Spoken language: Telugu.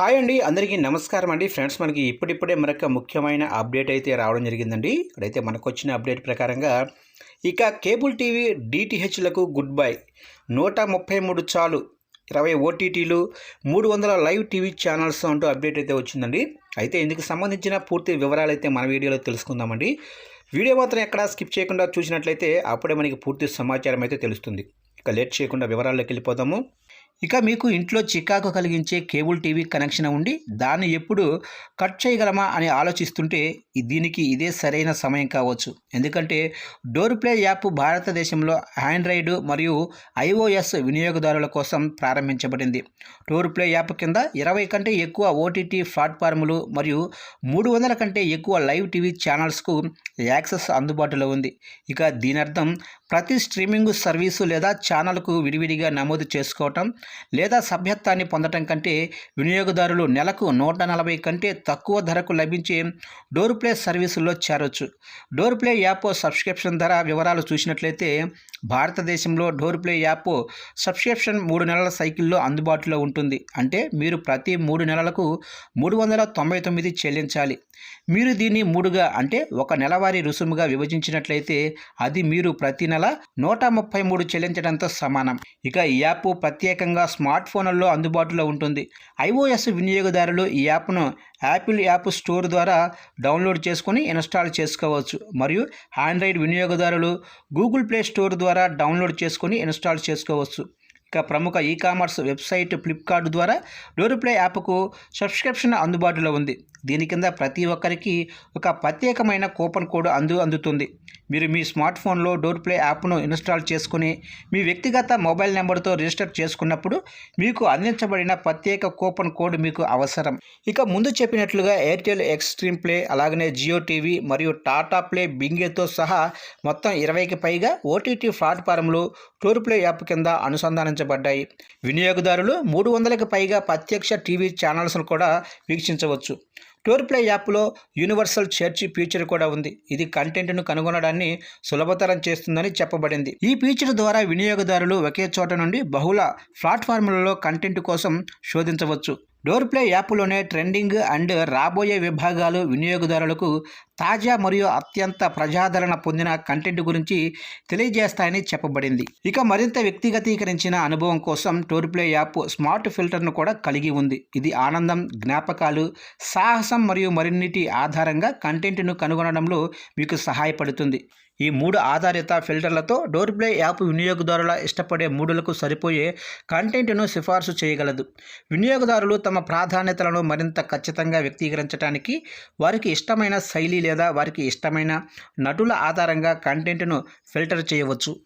హాయ్ అండి అందరికీ నమస్కారం అండి. ఫ్రెండ్స్ మనకి ఇప్పుడిప్పుడే మరొక ముఖ్యమైన అప్డేట్ అయితే రావడం జరిగిందండి. ఇక్కడైతే మనకు వచ్చిన అప్డేట్ ప్రకారంగా ఇక కేబుల్ టీవీ డిటిహెచ్లకు గుడ్ బై నూట ముప్పై మూడు చాలు ఇరవై ఓటీటీలు మూడు వందల లైవ్ టీవీ ఛానల్స్ అంటూ అప్డేట్ అయితే వచ్చిందండి. అయితే ఇందుకు సంబంధించిన పూర్తి వివరాలు అయితే మన వీడియోలో తెలుసుకుందామండి. వీడియో మాత్రం ఎక్కడా స్కిప్ చేయకుండా చూసినట్లయితే అప్పుడే మనకి పూర్తి సమాచారం అయితే తెలుస్తుంది. ఇక లేట్ చేయకుండా వివరాల్లోకి వెళ్ళిపోదాము. ఇక మీకు ఇంట్లో చికాకు కలిగించే కేబుల్ టీవీ కనెక్షన్ ఉండి దాన్ని ఎప్పుడు కట్ చేయగలమా అని ఆలోచిస్తుంటే దీనికి ఇదే సరైన సమయం కావచ్చు. ఎందుకంటే డోర్ ప్లే యాప్ భారతదేశంలో ఆండ్రాయిడ్ మరియు ఐఓఎస్ వినియోగదారుల కోసం ప్రారంభించబడింది. డోర్ ప్లే యాప్ కింద ఇరవై కంటే ఎక్కువ ఓటీటీ ప్లాట్ఫామ్లు మరియు మూడు వందల కంటే ఎక్కువ లైవ్ టీవీ ఛానల్స్కు యాక్సెస్ అందుబాటులో ఉంది. ఇక దీని అర్థం ప్రతి స్ట్రీమింగ్ సర్వీసు లేదా ఛానల్కు విడివిడిగా నమోదు చేసుకోవటం లేదా సభ్యత్వాన్ని పొందటం కంటే వినియోగదారులు నెలకు నూట నలభై కంటే తక్కువ ధరకు లభించే డోర్ ప్లే సర్వీసుల్లో చేరొచ్చు. డోర్ ప్లే యాప్ సబ్స్క్రిప్షన్ ధర వివరాలు చూసినట్లయితే భారతదేశంలో డోర్ ప్లే యాప్ సబ్స్క్రిప్షన్ మూడు నెలల సైకిల్లో అందుబాటులో ఉంటుంది. అంటే మీరు ప్రతి మూడు నెలలకు మూడు వందల తొంభై తొమ్మిది చెల్లించాలి. మీరు దీన్ని మూడుగా అంటే ఒక నెలవారీ రుసుముగా విభజించినట్లయితే అది మీరు ప్రతి నెల నూట ముప్పై మూడు చెల్లించడంతో సమానం. ఇక ఈ యాప్ ప్రత్యేకంగా స్మార్ట్ ఫోన్లలో అందుబాటులో ఉంటుంది. ఐఓఎస్ వినియోగదారులు ఈ యాప్ను యాపిల్ యాప్ స్టోర్ ద్వారా డౌన్లోడ్ చేసుకొని ఇన్స్టాల్ చేసుకోవచ్చు. మరియు ఆండ్రాయిడ్ వినియోగదారులు గూగుల్ ప్లే స్టోర్ ద్వారా డౌన్లోడ్ చేసుకొని ఇన్స్టాల్ చేసుకోవచ్చు. ఇక ప్రముఖ ఈ కామర్స్ వెబ్సైట్ ఫ్లిప్కార్ట్ ద్వారా డోర్ ప్లే యాప్కు సబ్స్క్రిప్షన్ అందుబాటులో ఉంది. దీని కింద ప్రతి ఒక్కరికి ఒక ప్రత్యేకమైన కూపన్ కోడ్ అందు అందుతుంది. మీరు మీ స్మార్ట్ ఫోన్లో డోర్ ప్లే యాప్ను ఇన్స్టాల్ చేసుకుని మీ వ్యక్తిగత మొబైల్ నెంబర్తో రిజిస్టర్ చేసుకున్నప్పుడు మీకు అందించబడిన ప్రత్యేక కూపన్ కోడ్ మీకు అవసరం. ఇక ముందు చెప్పినట్లుగా ఎయిర్టెల్ ఎక్స్ట్రీమ్ ప్లే అలాగనే జియో టీవీ మరియు టాటా ప్లే బింగేతో సహా మొత్తం ఇరవైకి పైగా ఓటీటీ ప్లాట్ఫారంలు డోర్ప్లే యాప్ కింద అనుసంధానించబడ్డాయి వినియోగదారులు మూడు వందలకు పైగా ప్రత్యక్ష టీవీ ఛానల్స్ను కూడా వీక్షించవచ్చు. టోర్ ప్లే యాప్లో యూనివర్సల్ సెర్చ్ ఫీచర్ కూడా ఉంది. ఇది కంటెంట్ను కనుగొనడాన్ని సులభతరం చేస్తుందని చెప్పబడింది. ఈ ఫీచర్ ద్వారా వినియోగదారులు ఒకే చోట నుండి బహుళ ప్లాట్ఫామ్లలో కంటెంట్ కోసం శోధించవచ్చు. డోర్ ప్లే యాప్లోనే ట్రెండింగ్ అండ్ రాబోయే విభాగాలు వినియోగదారులకు తాజా మరియు అత్యంత ప్రజాదరణ పొందిన కంటెంట్ గురించి తెలియజేస్తాయని చెప్పబడింది. ఇక మరింత వ్యక్తిగతీకరించిన అనుభవం కోసం టోర్ ప్లే యాప్ స్మార్ట్ ఫిల్టర్ను కూడా కలిగి ఉంది. ఇది ఆనందం జ్ఞాపకాలు సాహసం మరియు మరిన్నిటి ఆధారంగా కంటెంట్ను కనుగొనడంలో మీకు సహాయపడుతుంది. ఈ మూడు ఆధారిత ఫిల్టర్లతో డోర్ ప్లే యాప్ వినియోగదారుల ఇష్టపడే మూడులకు సరిపోయే కంటెంట్ను సిఫార్సు చేయగలదు. వినియోగదారులు తమ ప్రాధాన్యతలను మరింత ఖచ్చితంగా వ్యక్తీకరించడానికి వారికి ఇష్టమైన శైలి లేదా వారికి ఇష్టమైన నటుల ఆధారంగా కంటెంట్ను ఫిల్టర్ చేయవచ్చు.